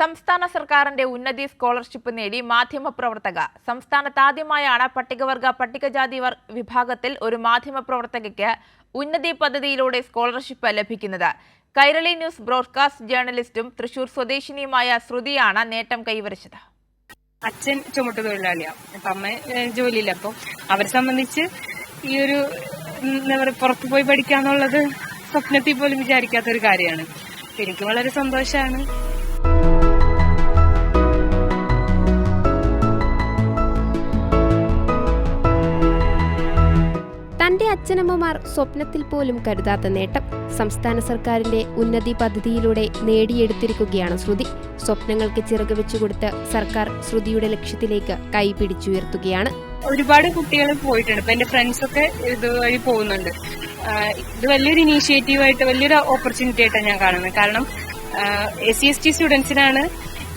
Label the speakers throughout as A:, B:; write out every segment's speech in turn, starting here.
A: സംസ്ഥാന സർക്കാരിന്റെ ഉന്നതി സ്കോളർഷിപ്പ് നേടി മാധ്യമപ്രവർത്തക. സംസ്ഥാനത്ത് ആദ്യമായാണ് പട്ടികവർഗ പട്ടികജാതി വിഭാഗത്തിൽ ഒരു മാധ്യമപ്രവർത്തകയ്ക്ക് ഉന്നതി പദ്ധതിയിലൂടെ സ്കോളർഷിപ്പ് ലഭിക്കുന്നത്. കൈരളി ന്യൂസ് ബ്രോഡ്കാസ്റ്റ് ജേർണലിസ്റ്റും തൃശൂർ സ്വദേശിനിയുമായ ശ്രുതിയാണ് നേട്ടം കൈവരിച്ചത്.
B: അച്ഛൻ ചുമട്ട് തൊഴിലാളിയാണ് അപ്പൊ അമ്മ ജോലിയില്ല. അവരെ സംബന്ധിച്ച് ഈ ഒരു പുറത്തു പോയി സ്വപ്നത്തിൽ പോലും വിചാരിക്കാത്ത ഒരു കാര്യമാണ്. എനിക്ക് വളരെ സന്തോഷമാണ്
C: തന്റെ അച്ഛനമ്മമാർ സ്വപ്നത്തിൽ പോലും കരുതാത്ത നേട്ടം സംസ്ഥാന സർക്കാരിന്റെ ഉന്നതി പദ്ധതിയിലൂടെ നേടിയെടുത്തിരിക്കുകയാണ് ശ്രുതി. സ്വപ്നങ്ങൾക്ക് ചിറക് വെച്ചുകൊടുത്ത് സർക്കാർ ശ്രുതിയുടെ ലക്ഷ്യത്തിലേക്ക് കൈപിടിച്ചുയർത്തുകയാണ്
B: ഒരുപാട് കുട്ടികൾ പോയിട്ടുണ്ട്. ഇപ്പൊ എന്റെ ഫ്രണ്ട്സ് ഒക്കെ ഇതുവഴി പോകുന്നുണ്ട്. ഇത് വലിയൊരു ഇനീഷ്യേറ്റീവ് ആയിട്ട് വലിയൊരു ഓപ്പർച്യൂണിറ്റി ആയിട്ടാണ് ഞാൻ കാണുന്നത്. കാരണം എസ് സി എസ് ടി സ്റ്റുഡൻസിനാണ്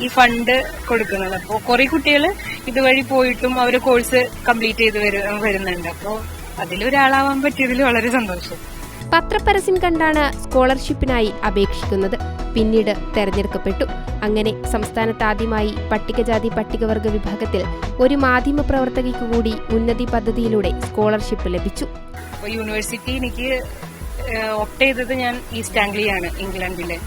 B: ഈ ഫണ്ട് കൊടുക്കുന്നത്. അപ്പോൾ കുറെ കുട്ടികൾ ഇതുവഴി പോയിട്ടും അവർ കോഴ്സ് കംപ്ലീറ്റ് ചെയ്ത് വരുന്നുണ്ട്. അപ്പോൾ അതിലൊരാളാവാൻ പറ്റിയതിൽ വളരെ സന്തോഷം.
C: പത്രപരസ്യം കണ്ടാണ് സ്കോളർഷിപ്പിനായി അപേക്ഷിക്കുന്നത്. പിന്നീട് തെരഞ്ഞെടുക്കപ്പെട്ടു. അങ്ങനെ സംസ്ഥാനത്ത് ആദ്യമായി പട്ടികജാതി പട്ടികവർഗ വിഭാഗത്തിൽ ഒരു മാധ്യമ പ്രവർത്തകയ്ക്ക് കൂടി ഉന്നതി പദ്ധതിയിലൂടെ സ്കോളർഷിപ്പ് ലഭിച്ചു.
B: യൂണിവേഴ്സിറ്റി എനിക്ക് ഓപ്റ്റ് ചെയ്തത് ഞാൻ ഈസ്റ്റ് ആംഗ്ലിയാണ് ഇംഗ്ലണ്ടിലെ.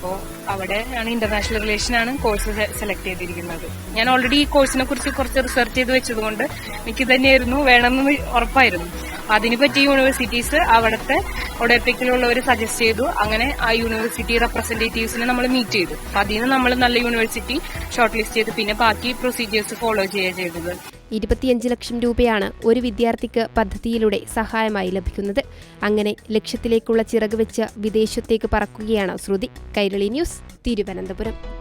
B: അപ്പോൾ അവിടെ ആണ് ഇന്റർനാഷണൽ റിലേഷൻ ആണ് കോഴ്സ് സെലക്ട് ചെയ്തിരിക്കുന്നത്. ഞാൻ ഓൾറെഡി ഈ കോഴ്സിനെ കുറിച്ച് കുറച്ച് റിസർച്ച് ചെയ്ത് വെച്ചതുകൊണ്ട് എനിക്ക് തന്നെയായിരുന്നു വേണമെന്ന് ഉറപ്പായിരുന്നു. അതിനെ പറ്റി യൂണിവേഴ്സിറ്റീസ് അവിടുത്തെ ഒഡെപ്പിക്കിലുള്ളവർ സജസ്റ്റ് ചെയ്തു. അങ്ങനെ ആ യൂണിവേഴ്സിറ്റി റെപ്രസെന്റേറ്റീവ്സിനെ നമ്മൾ മീറ്റ് ചെയ്തു. അതിൽ നിന്ന് നമ്മൾ നല്ല യൂണിവേഴ്സിറ്റി ഷോർട്ട് ലിസ്റ്റ് ചെയ്ത് പിന്നെ ബാക്കി പ്രൊസീജിയേഴ്സ് ഫോളോ ചെയ്യുക ചെയ്തത്.
C: ഇരുപത്തിയഞ്ച് ലക്ഷം രൂപയാണ് ഒരു വിദ്യാർത്ഥിക്ക് പദ്ധതിയിലൂടെ സഹായമായി ലഭിക്കുന്നത്. അങ്ങനെ ലക്ഷ്യത്തിലേക്കുള്ള ചിറക് വെച്ച് വിദേശത്തേക്ക് പറക്കുകയാണ് ശ്രുതി. കൈരളി ന്യൂസ് തിരുവനന്തപുരം.